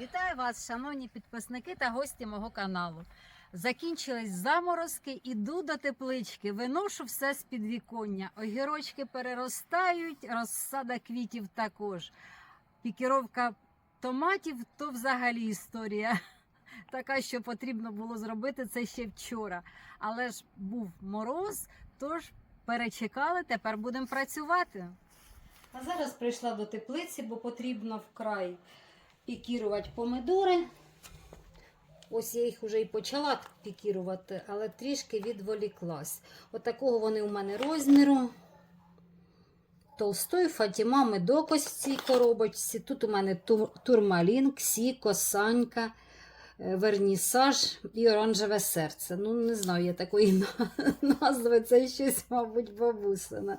Вітаю вас, шановні підписники та гості мого каналу. Закінчились заморозки, іду до теплички, виношу все з підвіконня. Огірочки переростають, розсада квітів також. Пікіровка томатів то взагалі історія. Така, що потрібно було зробити це ще вчора. Але ж був мороз, тож перечекали, тепер будемо працювати. А зараз прийшла до теплиці, бо потрібно вкрай пікірувати помидори. Ось я їх вже і почала пікірувати, але трішки відволіклась. Отакого вони у мене розміру. Толстой, Фатіма, медокось в цій коробочці. Тут у мене турмалін, ксіко, санька, е, вернісаж і оранжеве серце. Ну, не знаю, я такої назви. Це щось, мабуть, бабусина.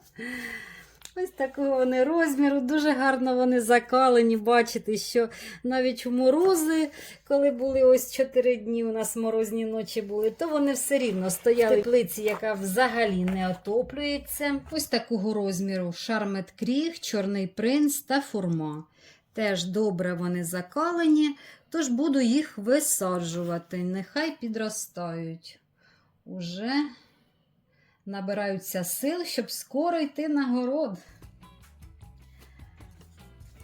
Ось такого вони розміру, дуже гарно вони закалені. Бачите, що навіть у морози, коли були ось 4 дні, у нас морозні ночі були, то вони все рівно стояли в теплиці, яка взагалі не отоплюється. Ось такого розміру шармет кріг, чорний принц та фурма. Теж добре вони закалені, тож буду їх висаджувати. Нехай підростають. Уже набираються сил, щоб скоро йти на город.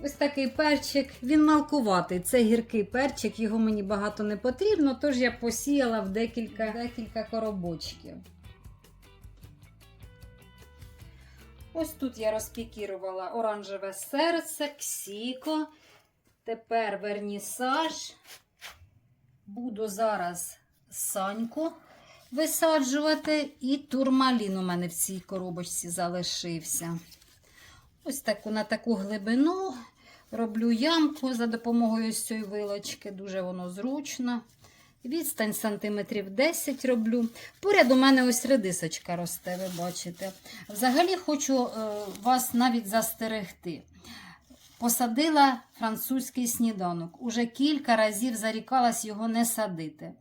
Ось такий перчик, він малкуватий. Це гіркий перчик, його мені багато не потрібно, тож я посіяла в декілька, декілька коробочків. Ось тут я розпікірувала оранжеве серце, ксіко. Тепер вернісаж. Буду зараз саньку висаджувати, і турмалін у мене в цій коробочці залишився. Ось таку на таку глибину роблю ямку за допомогою цієї вилочки, дуже воно зручно. Відстань сантиметрів 10 роблю. Поряд у мене ось редисочка росте, ви бачите. Взагалі хочу е, вас навіть застерегти. Посадила французький сніданок. Уже кілька разів зарікалась його не садити.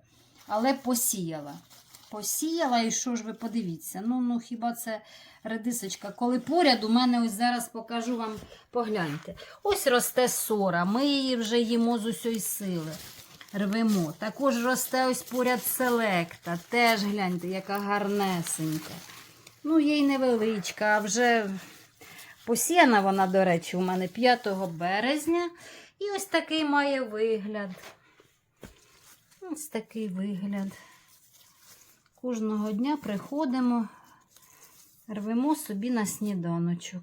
Але посіяла. Посіяла, і що ж ви подивіться? Ну, ну хіба це редисочка? Коли поряд, у мене ось зараз покажу вам, погляньте. Ось росте сора, ми її вже їмо з усієї сили. Рвемо. Також росте ось поряд селекта. Теж гляньте, яка гарнесенька. Ну, є й невеличка, а вже посіяна вона, до речі, у мене 5 березня. І ось такий має вигляд. Ось такий вигляд. Кожного дня приходимо, рвемо собі на сніданочок.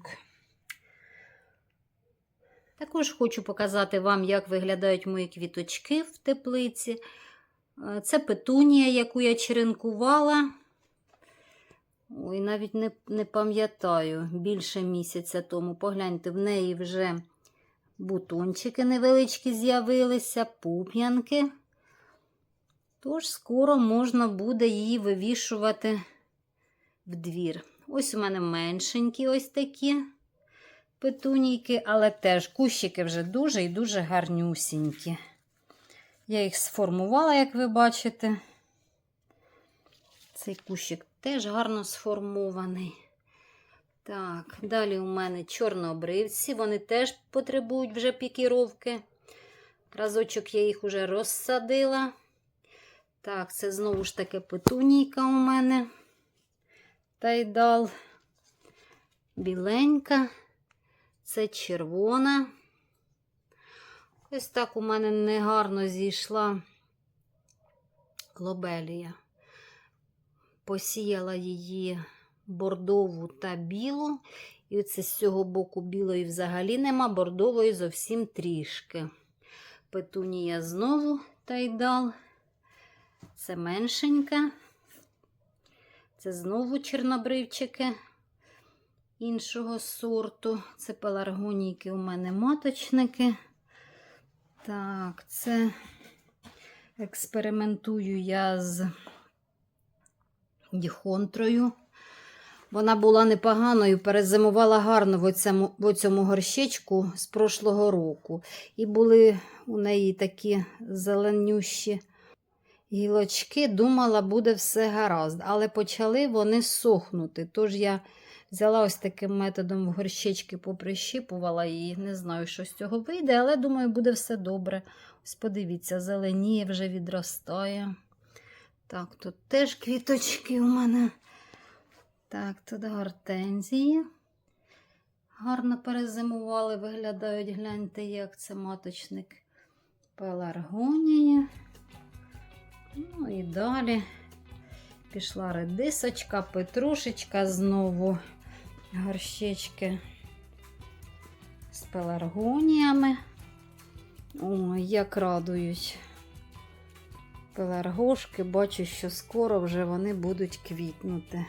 Також хочу показати вам, як виглядають мої квіточки в теплиці. Е, Це петунія, яку я черенкувала. Ой, навіть не, не пам'ятаю, більше місяця тому. Погляньте, в неї вже бутончики невеличкі з'явилися, пуп'янки. Тож скоро можна буде її вивішувати в двір. Ось у мене меншенькі ось такі петунійки, але теж кущики вже дуже і дуже гарнюсінькі. Я їх сформувала, як ви бачите. Цей кущик теж гарно сформований. Так, далі у мене чорнообривці, вони теж потребують вже пікіровки. Разочок я їх уже розсадила. Так, це знову ж таки петунійка у мене. Тайдал. Біленька. Це червона. Ось так у мене негарно зійшла лобелія. Посіяла її бордову та білу. І оце з цього боку білої взагалі нема, бордової зовсім трішки. Петунія знову тайдал. Це меншенька. Це знову чорнобривчики іншого сорту. Це пеларгонійки у мене маточники. Так, це експериментую я з діхонтрою. Вона була непоганою, перезимувала гарно в цьому, в цьому горщичку з прошлого року. І були у неї такі зеленющі гілочки, думала, буде все гаразд, але почали вони сохнути. Тож я взяла ось таким методом в горщички поприщипувала її. Не знаю, що з цього вийде, але думаю, буде все добре. Ось подивіться, зеленіє вже відростає. Так, тут теж квіточки у мене. Так, тут гортензії. Гарно перезимували, виглядають, гляньте, як це маточник пеларгонії. Ну і далі пішла редисочка, петрушечка знову, горщички з пеларгоніями. Ой, як радують пеларгошки. Бачу, що скоро вже вони будуть квітнути.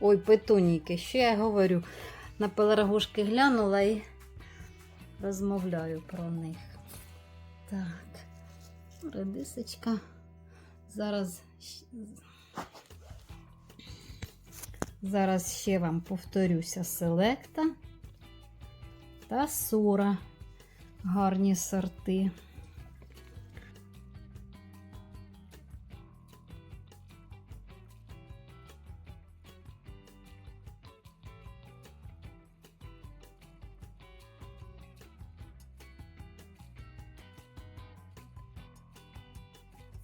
Ой, петуніки, що я говорю? На пеларгошки глянула і розмовляю про них. Так, редисочка. Зараз, зараз ще вам повторюся селекта та сура. Гарні сорти.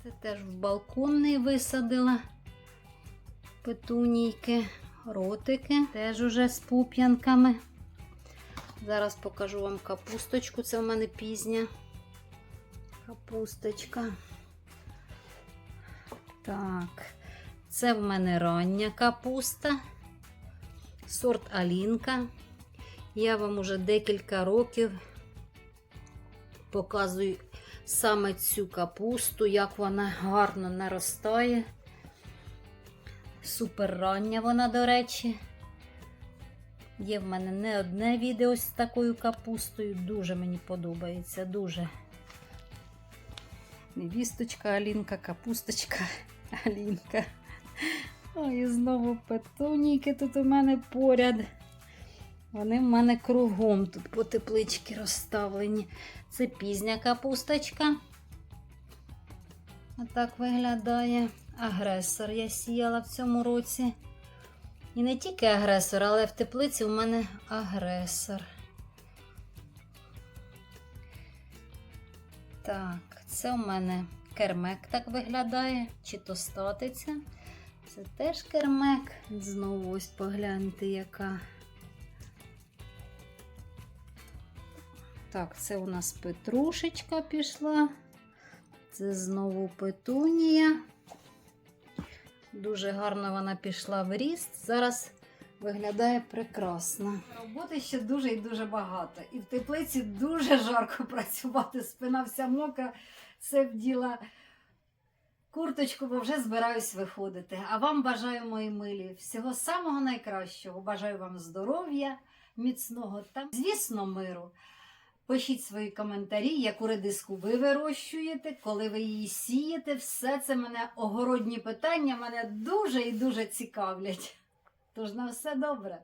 Це теж в балконний висадила петунійки, ротики, теж уже з пуп'янками. Зараз покажу вам капусточку. Це в мене пізня капусточка. Так, це в мене рання капуста, сорт Алінка. Я вам уже декілька років показую саме цю капусту, як вона гарно наростає. Супер рання вона, до речі. Є в мене не одне відео з такою капустою. Дуже мені подобається. Дуже. Невісточка Алінка, капусточка Алінка. Ой, і знову петуніки тут у мене поряд. Вони в мене кругом тут по теплички розставлені. Це пізня капусточка. Отак виглядає. Агресор я сіяла в цьому році. І не тільки агресор, але в теплиці у мене агресор. Так, це у мене кермек так виглядає, чи то статиця. Це теж кермек. Знову ось погляньте, яка. Так, це у нас петрушечка пішла. Це знову петунія. Дуже гарно вона пішла в ріст. Зараз виглядає прекрасно. Роботи ще дуже і дуже багато. І в теплиці дуже жарко працювати. Спина вся мокра. Це вділа курточку, бо вже збираюсь виходити. А вам бажаю, мої милі, всього самого найкращого. Бажаю вам здоров'я, міцного та, звісно, миру. Пишіть свої коментарі, яку редиску ви вирощуєте, коли ви її сієте. Все це мене огородні питання мене дуже і дуже цікавлять. Тож на все добре.